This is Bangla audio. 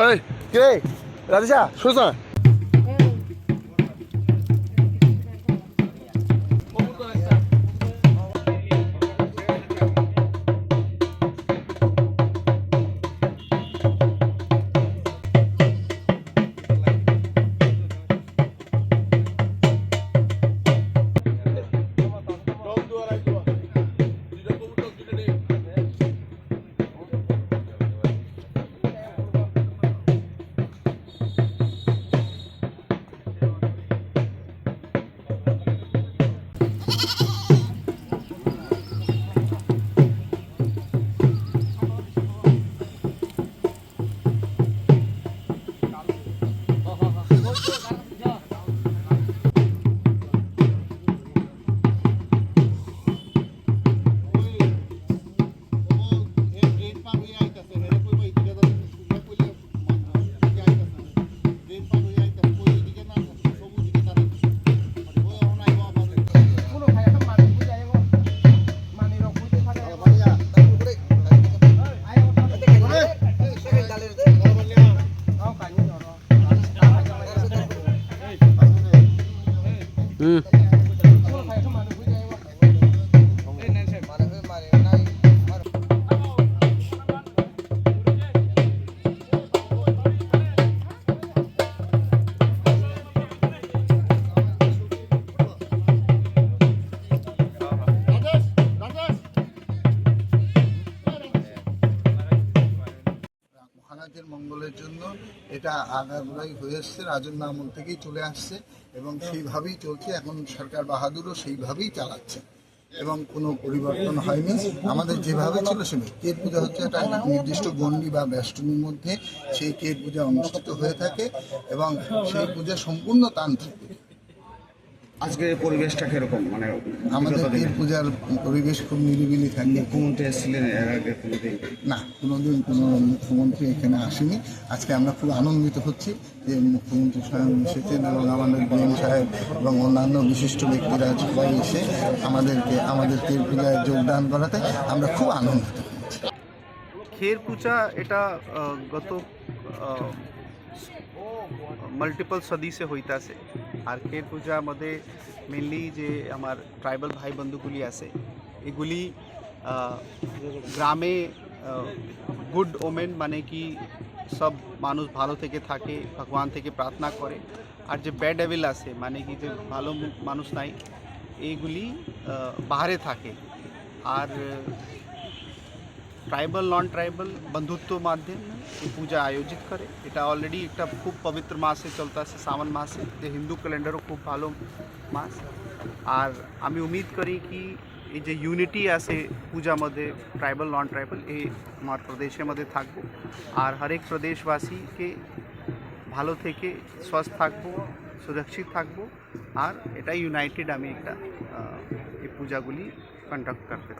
ওই কে? রাজেশা শুনছ না? 嗯。মহারাজের মঙ্গলের জন্য এটা আগাগোড়াই হয়ে এসছে রাজন্য আমল থেকেই চলে আসছে এবং সেইভাবেই চলছে, এখন সরকার বাহাদুরও সেইভাবেই চালাচ্ছে এবং কোনো পরিবর্তন হয়নি আমাদের যেভাবে ছিল সেভাবে কেট পূজা হচ্ছে একটা নির্দিষ্ট গণ্ডি বা ব্যষ্টনীর মধ্যে, সেই কেট পূজা অনুষ্ঠিত হয়ে থাকে এবং সেই পূজা সম্পূর্ণ তান্ত্রিক। আজকে পরিবেশটা কীরকম? মানে আমাদের এই পূজার পরিবেশ খুব নিরিবিলি থাকে। মুখ্যমন্ত্রী এসেছিলেন এর আগে কোনোদিন? না কোনোদিন কোনো মুখ্যমন্ত্রী এখানে আসেনি। আজকে আমরা খুব আনন্দিত হচ্ছি যে মুখ্যমন্ত্রী স্বয়ং এসেছেন এবং আমাদের ডিএম সাহেব এবং অন্যান্য বিশিষ্ট ব্যক্তিরা সবাই এসে আমাদেরকে আমাদের তেল পূজায় যোগদান করাতে আমরা খুব আনন্দিত। খের পূজা এটা গত মাল্টিপল সদি সে হইতাছে। আর কের মধ্যে মেনলি যে আমার ট্রাইবাল ভাই বন্ধুগুলি আছে, এগুলি গ্রামে গুড ওমেন মানে কি সব মানুষ ভালো থেকে থাকে, ভগবান থেকে প্রার্থনা করে। আর যে ব্যাড ডেভিল আছে মানে কি যে ভালো মানুষ নাই এইগুলি বাহারে থাকে। আর ট্রাইবাল নন ট্রাইবাল বন্ধুত্ব মাধ্যমে এই পূজা আয়োজিত করে। এটা অলরেডি একটা খুব পবিত্র মাসে চলতে আসে, শ্রাবণ মাসে। যে হিন্দু ক্যালেন্ডারও খুব ভালো মাস। আর আমি উমিদ করি কি, এই যে ইউনিটি আছে পূজা মধ্যে ট্রাইবাল নন ট্রাইবাল এই আমার প্রদেশের মধ্যে থাকব। আর হরেক প্রদেশবাসীকে ভালো থেকে স্বস্থ থাকব, সুরক্ষিত থাকব। আর এটা ইউনাইটেড আমি একটা এই পূজাগুলি কন্ডাক্ট করতে